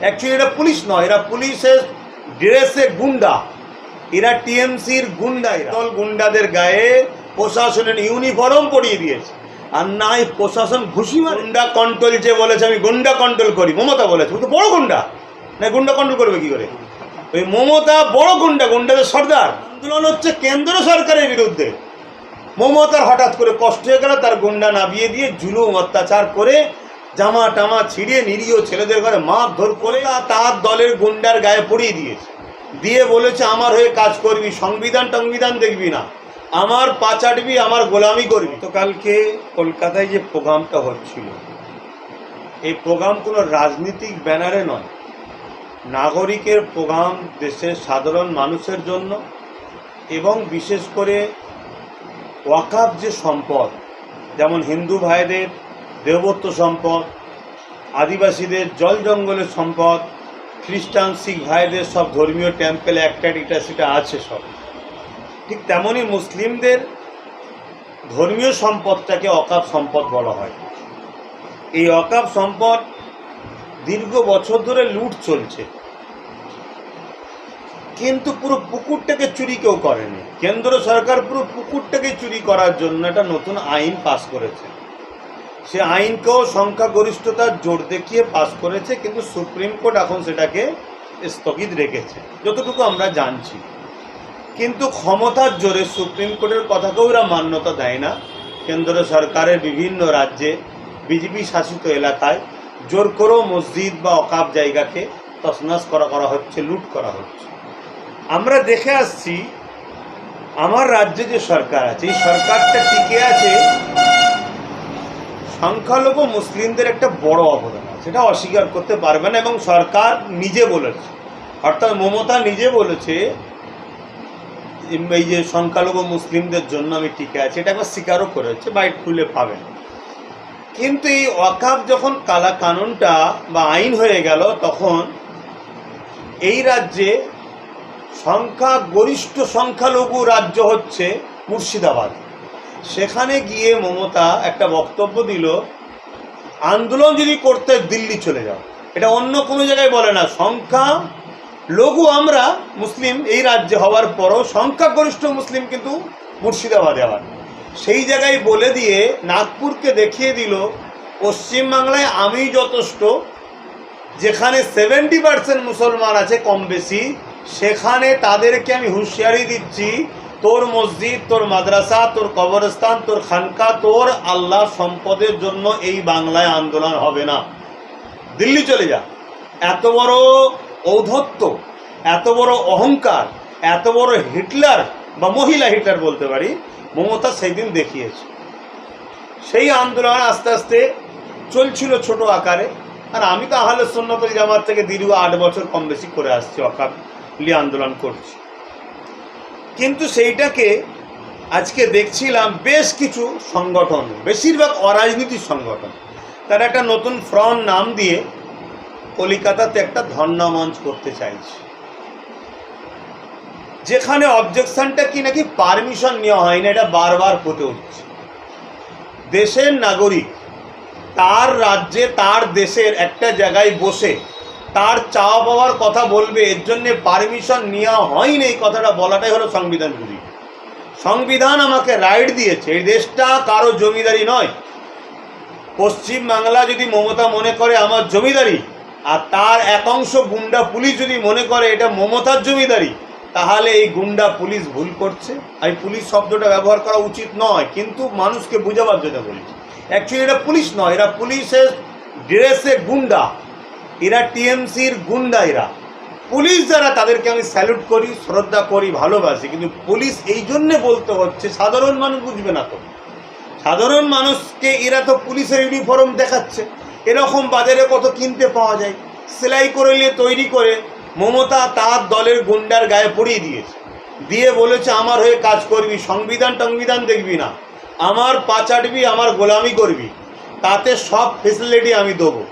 Actually এটা police নয়, এরা পুলিশের ড্রেসে গুন্ডা। এরা টিএমসির গুন্ডা দল গুন্ডাদের গায়ে প্রশাসনের ইউনিফর্ম পরিয়ে দিয়েছে। আর নাই প্রশাসন ঘুষি গুন্ডা কন্ট্রোল যে বলেছে, আমি গুন্ডা কন্ট্রোল করি। মমতা বলেছে তো বড় গুন্ডা। না, গুন্ডা কন্ট্রোল করবে কি করে? ওই মমতা বড় গুন্ডা, গুন্ডাদের সর্দার। আন্দোলন হচ্ছে কেন্দ্র সরকারের বিরুদ্ধে। মমতার হঠাৎ করে কষ্ট হয়ে গেল, তার গুন্ডা নামিয়ে দিয়ে জুলুম অত্যাচার করে জামা টামা ছিঁড়িয়ে নিরীহ ছেলেদের ঘরে মাপ ধর করে তার দলের গুন্ডার গায়ে পড়িয়ে দিয়েছে। দিয়ে বলেছে, আমার হয়ে কাজ করবি, সংবিধান টংবিধান দেখবি না। আমার পাচাটবি আমার গোলামি করবি। তো কালকে কলকাতায় যে প্রোগ্রামটা হচ্ছিল, এই প্রোগ্রাম কোনো রাজনৈতিক ব্যানারে নয়। নাগরিকের প্রোগ্রাম দেশের সাধারণ মানুষের জন্য এবং বিশেষ করে ওয়াকাফ যে সম্পদ, যেমন হিন্দু ভাইদের দেবত্ব সম্পদ, আদিবাসীদের জল জঙ্গলের সম্পদ, খ্রিস্টান, শিখ ভাইদের সব ধর্মীয় টেম্পেল একটা এটা সেটা আছে সব। ঠিক তেমনই মুসলিমদের ধর্মীয় সম্পদটাকে অকাপ সম্পদ বলা হয়। এই অকাপ সম্পদ দীর্ঘ বছর ধরে লুট চলছে। কিন্তু পুরো পুকুরটাকে চুরি কেউ করেনি। কেন্দ্র সরকার পুরো পুকুরটাকে চুরি করার জন্য একটা নতুন আইন পাস করেছে। সে আইনকেও সংখ্যাগরিষ্ঠতার জোর দেখিয়ে পাস করেছে, কিন্তু সুপ্রিম কোর্ট এখন সেটাকে স্থগিত রেখেছে, যতটুকু আমরা জানছি। কিন্তু ক্ষমতার জোরে সুপ্রিম কোর্টের কথাকেও ওরা মান্যতা দেয় না। কেন্দ্র সরকারের বিভিন্ন রাজ্যে, বিজেপি শাসিত এলাকায় জোর করেও মসজিদ বা অকাপ জায়গাকে তসনাস করা করা হচ্ছে, লুট করা হচ্ছে। আমরা দেখে আসছি, আমার রাজ্যে যে সরকার আছে, এই সরকারটা টিকে আছে সংখ্যালঘু মুসলিমদের একটা বড় অবদান সেটা অস্বীকার করতে পারবে না এবং সরকার নিজে বলেছে। অর্থাৎ মমতা নিজে বলেছে এই যে সংখ্যালঘু মুসলিমদের জন্য আমি টিকে আছি, এটা একবার স্বীকারও করেছে বাইট খুলে পাবেন কিন্তু এই অকাপ যখন কালা কানুনটা বা আইন হয়ে গেল, তখন এই রাজ্যে সংখ্যা গরিষ্ঠ সংখ্যালঘু রাজ্য হচ্ছে মুর্শিদাবাদ। সেখানে গিয়ে মমতা একটা বক্তব্য দিল, আন্দোলন যদি করতে দিল্লি চলে যাও। এটা অন্য কোনো জায়গায় বলে না, সংখ্যা, লঘু আমরা মুসলিম এই রাজ্যে হওয়ার পরও সংখ্যাগরিষ্ঠ মুসলিম কিন্তু মুর্শিদাবাদে আবার সেই জায়গায় বলে দিয়ে নাগপুরকে দেখিয়ে দিল, পশ্চিমবাংলায় আমি যথেষ্ট, যেখানে সেভেন্টি পার্সেন্ট মুসলমান আছে কম বেশি, সেখানে তাদেরকে আমি হুঁশিয়ারি দিচ্ছি তোর মসজিদ, তোর মাদ্রাসা, তোর কবরস্থান, তোর খানকা, তোর আল্লাহ সম্পদের জন্য এই বাংলায় আন্দোলন হবে না। দিল্লি চলে যা। এত বড় ঔদ্ধত্য, এত বড় অহংকার, এত বড় হিটলার বা মহিলা হিটলার বলতে পারি, মমতা সেই দিন দেখিয়েছে। সেই আন্দোলন আস্তে আস্তে চলছিল ছোট আকারে, আর আমি তো আহলে সুন্নতুল জামাত থেকে দীর্ঘ আট বছর কম বেশি করে আসছি, অকাবলি আন্দোলন করছি। কিন্তু সেইটাকে আজকে দেখছিলাম বেশ কিছু সংগঠন, বেশিরভাগ অরাজনীতির সংগঠন। তারা একটা নতুন ফ্রন্ট নাম দিয়ে কলিকাতাতে একটা ধর্ণা মঞ্চ করতে চাইছে। যেখানে অবজেকশনটা কি নাকি পারমিশন নেওয়া হয় না এটা বারবার ফুটে উঠছে। দেশের নাগরিক, তার রাজ্যে, তার দেশের একটা জায়গায় বসে তার চাওয়া পাওয়ার কথা বলবে, এর জন্যে পারমিশন নেওয়া হয়নি। এই কথাটা বলাটাই হলো সংবিধান বিরোধী। সংবিধান আমাকে রাইট দিয়েছে। এই দেশটা কারও জমিদারি নয়। পশ্চিম বাংলা যদি মমতা মনে করে, আমার জমিদারি। আর তার এক অংশ গুন্ডা পুলিশ যদি মনে করে, এটা মমতার জমিদারি, তাহলে এই গুন্ডা পুলিশ ভুল করছে। আমি পুলিশ শব্দটা ব্যবহার করা উচিত নয়, কিন্তু মানুষকে বোঝাবার জন্য বলছি। অ্যাকচুয়ালি এটা পুলিশ নয়, এরা পুলিশের ড্রেসে গুন্ডা। এরা টিএমসির গুন্ডা এরা। পুলিশ যারা, তাদেরকে আমি স্যালুট করি, শ্রদ্ধা করি, ভালোবাসি। কিন্তু পুলিশ এই জন্যে বলতে হচ্ছে, সাধারণ মানুষ বুঝবে না তো। সাধারণ মানুষকে এরা তো পুলিশের ইউনিফর্ম দেখাচ্ছে। এরকম বাজারে কত কিনতে পাওয়া যায়। সেলাই করে নিয়ে তৈরি করে মমতা তার দলের গুন্ডার গায়ে পড়িয়ে দিয়েছে। দিয়ে বলেছে, আমার হয়ে কাজ করবি, সংবিধান টংবিধান দেখবি না। আমার পাচাটবি আমার গোলামি করবি। তাতে সব ফেসিলিটি আমি দেবো।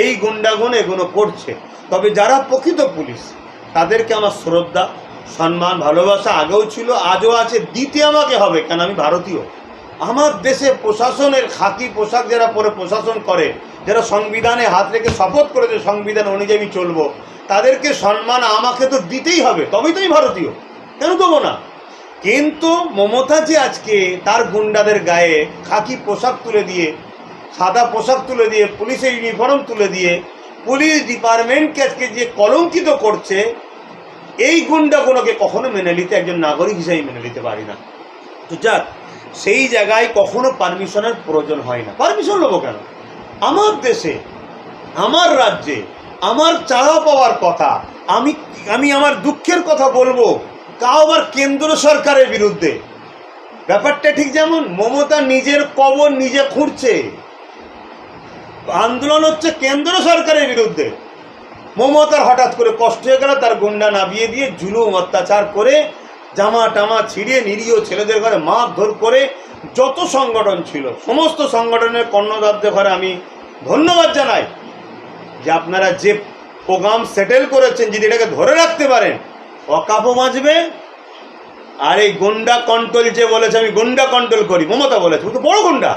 এই গুন্ডাগুন এগুলো করছে। তবে যারা প্রকৃত পুলিশ, তাদেরকে আমার শ্রদ্ধা, সম্মান, ভালোবাসা আগেও ছিল, আজও আছে, দিতে আমাকে হবে, কেন আমি ভারতীয়? আমার দেশে প্রশাসনের খাকি পোশাক যারা পরে প্রশাসন করে, যারা সংবিধানে হাত রেখে শপথ করেছে সংবিধান অনুযায়ী আমি চলবো, তাদেরকে সম্মান আমাকে তো দিতেই হবে, তবেই তো আমি ভারতীয়, কেন দেবো না? কিন্তু মমতা যে আজকে তার গুন্ডাদের গায়ে খাকি পোশাক তুলে দিয়ে সাদা পোশাক তুলে দিয়ে, পুলিশের ইউনিফর্ম তুলে দিয়ে পুলিশ ডিপার্টমেন্টকে আজকে যে কলঙ্কিত করছে, এই গুন্ডাগুলোকে কখনো মেনে নিতে একজন নাগরিক হিসেবে মেনে নিতে পারি না। তো যাক, সেই জায়গায় কখনো পারমিশনের প্রয়োজন হয় না। পারমিশন নেব কেন? আমার দেশে, আমার রাজ্যে, আমার চাওয়া পাওয়ার কথা, আমি আমি আমার দুঃখের কথা বলব, তাও আবার কেন্দ্র সরকারের বিরুদ্ধে। ব্যাপারটা ঠিক যেমন, মমতা নিজের কবর নিজে খুঁড়ছে। আন্দোলন হচ্ছে কেন্দ্র সরকারের বিরুদ্ধে। মমতার হঠাৎ করে কষ্ট হয়ে গেল, তার গুন্ডা নামিয়ে দিয়ে জুলুম অত্যাচার করে জামা টামা ছিঁড়িয়ে নিরীহ ছেলেদের ঘরে মারধর করে যত সংগঠন ছিল, সমস্ত সংগঠনের কর্ণদারদের ঘরে আমি ধন্যবাদ জানাই যে আপনারা যে প্রোগ্রাম সেটেল করেছেন, যদি এটাকে ধরে রাখতে পারেন, অকাপও বাঁচবে আর এই গুন্ডা কন্ট্রোল যে বলেছে, আমি গুন্ডা কন্ট্রোল করি, মমতা বলেছে তো বড় গুন্ডা।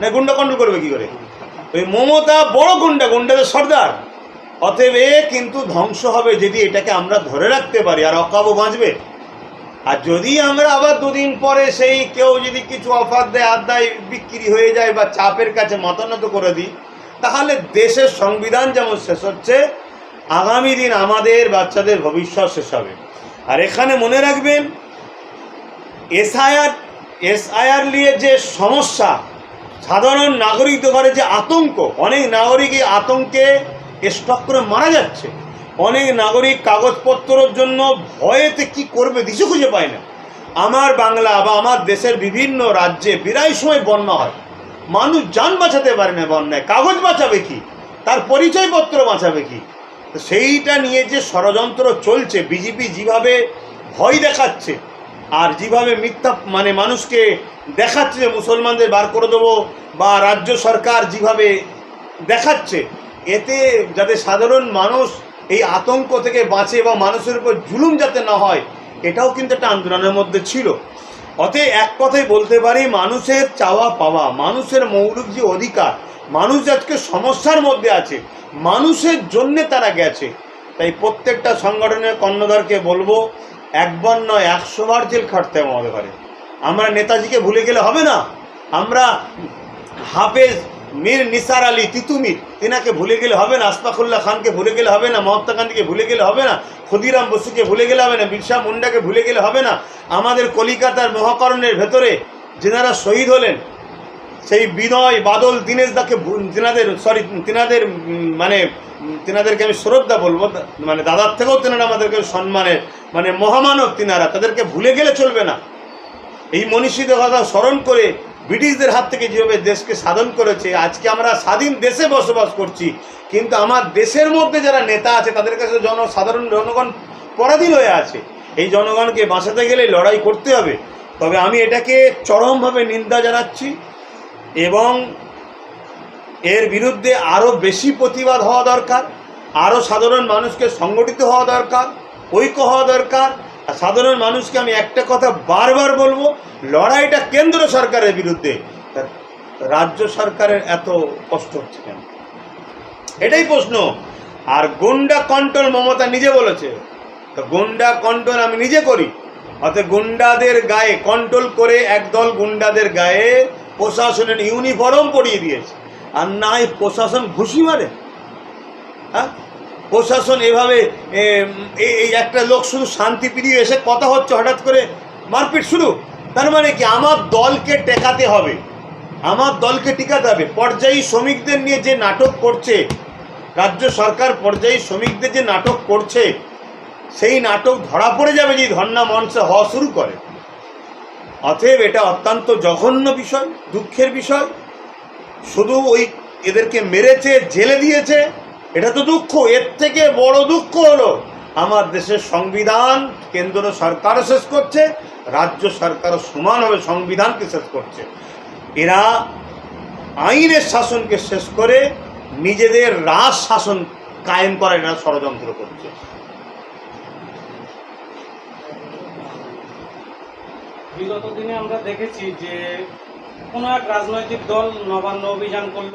না, গুন্ডা কন্ট্রোল করবে কি করে? ওই মমতা বড় গুন্ডা গুন্ডাদের সর্দার। অতএব কিন্তু ধ্বংস হবে যদি এটাকে আমরা ধরে রাখতে পারি আর অকাবও বাঁচবে। আর যদি আমরা আবার দুদিন পরে সেই কেউ যদি কিছু অফার দেয়, আদায়, বিক্রি হয়ে যায় বা চাপের কাছে মাতানত করে দিই, তাহলে দেশের সংবিধান যেমন শেষ হচ্ছে, আগামী দিন আমাদের বাচ্চাদের ভবিষ্যৎ শেষ হবে। আর এখানে মনে রাখবেন, এসআইআর এসআইআর নিয়ে যে সমস্যা সাধারণ নাগরিকদের ঘরে যে আতঙ্ক, অনেক নাগরিক এই আতঙ্কে স্টক করে মারা যাচ্ছে। অনেক নাগরিক কাগজপত্রর জন্য ভয়েতে কি করবে দিশে খুঁজে পায় না। আমার বাংলা বা আমার দেশের বিভিন্ন রাজ্যে বিরাই সময় বন্যা হয়। মানুষ যান বাঁচাতে পারে না বন্যায়। কাগজ বাঁচাবে কি? তার পরিচয়পত্র বাঁচাবে কি? সেইটা নিয়ে যে ষড়যন্ত্র চলছে, বিজেপি যেভাবে ভয় দেখাচ্ছে আর যেভাবে মিথ্যা মানে মানুষকে দেখাচ্ছে, মুসলমানদের বার করে দেবো, বা রাজ্য সরকার যেভাবে দেখাচ্ছে, এতে যাতে সাধারণ মানুষ এই আতঙ্ক থেকে বাঁচে বা মানুষের উপর জুলুম যাতে না হয়, এটাও কিন্তু একটা আন্দোলনের মধ্যে ছিল। অতএব এক কথাই বলতে পারি, মানুষের চাওয়া পাওয়া, মানুষের মৌলিক যে অধিকার, মানুষ আজকে সমস্যার মধ্যে আছে, মানুষের জন্যে তারা গেছে। তাই প্রত্যেকটা সংগঠনের কর্ণধারকে বলব একবার নয়, একশো বার জেল খাটতে হবে আমাদের ঘরে। আমরা নেতাজিকে ভুলে গেলে হবে না? আমরা হাফেজ মীর নিসার আলী তিতুমির তিনাকে ভুলে গেলে হবে না? আসফাকুল্লাহ খানকে ভুলে গেলে হবে না? মহাত্মা গান্ধীকে ভুলে গেলে হবে না? ক্ষুদিরাম বসুকে ভুলে গেলে হবে না? বিরসা মুন্ডাকে ভুলে গেলে হবে না? আমাদের কলিকাতার মহাকরণের ভেতরে যেনারা শহীদ হলেন সেই বিনয় বাদল দীনেশ দাকে তিনাদের সরি তিনাদের মানে তিনাদেরকে আমি শ্রদ্ধা বলব। মানে দাদার থেকেও তিনারা আমাদেরকে সম্মানের মানে মহামানব তিনারা, তাদেরকে ভুলে গেলে চলবে না। এই মনীষীদের কথা স্মরণ করে ব্রিটিশদের হাত থেকে যেভাবে দেশকে সাধন করেছে, আজকে আমরা স্বাধীন দেশে বসবাস করছি। কিন্তু আমার দেশের মধ্যে যারা নেতা আছে, তাদের কাছে জন সাধারণ জনগণ পরাধীন হয়ে আছে। এই জনগণকে বাঁচাতে গেলে লড়াই করতে হবে। তবে আমি এটাকে চরমভাবে নিন্দা জানাচ্ছি। এবং এর বিরুদ্ধে আরও বেশি প্রতিবাদ হওয়া দরকার আরও সাধারণ মানুষকে সংগঠিত হওয়া দরকার, ঐক্য হওয়া দরকার। সাধারণ মানুষকে আমি একটা কথা বারবার বলব, লড়াইটা কেন্দ্র সরকারের বিরুদ্ধে। রাজ্য সরকারের এত কষ্ট হচ্ছে কেন? এটাই প্রশ্ন। আর গুন্ডা কন্ট্রোল মমতা নিজে বলেছে। তো গুন্ডা কন্ট্রোল আমি নিজে করি। অর্থাৎ গুন্ডাদের গায়ে কন্ট্রোল করে একদল গুন্ডাদের গায়ে প্রশাসনের ইউনিফর্ম পরিয়ে দিয়েছে। আর নাই প্রশাসন ঘুষি মারে। হ্যাঁ? প্রশাসন এভাবে এই এই একটা লোক শুধু শান্তি প্রিয় এসে কথা হচ্ছে, হঠাৎ করে মারপিট শুরু। তার মানে কি, আমার দলকে টেকাতে হবে। আমার দলকে টিকাতে হবে। পর্যায়ী শ্রমিকদের নিয়ে যে নাটক করছে, রাজ্য সরকার পর্যায়ী শ্রমিকদের যে নাটক করছে, সেই নাটক ধরা পড়ে যাবে যে ধর্ণা মঞ্চে হওয়া শুরু করে। অতএব এটা অত্যন্ত জঘন্য বিষয়, দুঃখের বিষয়। শুধু ওই এদেরকে মেরেছে, জেলে দিয়েছে, এটা তো দুঃখ, এর থেকে বড় দুঃখ হলো, আমার দেশের সংবিধান কেন্দ্র সরকারও শেষ করছে, রাজ্য সরকারও সমানভাবে সংবিধানকে শেষ করছে। এরা আইনের শাসনকে শেষ করে নিজেদের রাজ শাসন কায়েম করার এরা ষড়যন্ত্র করছে। বিগত দিনে আমরা দেখেছি যে কোনো এক রাজনৈতিক দল নবান্ন অভিযান করল।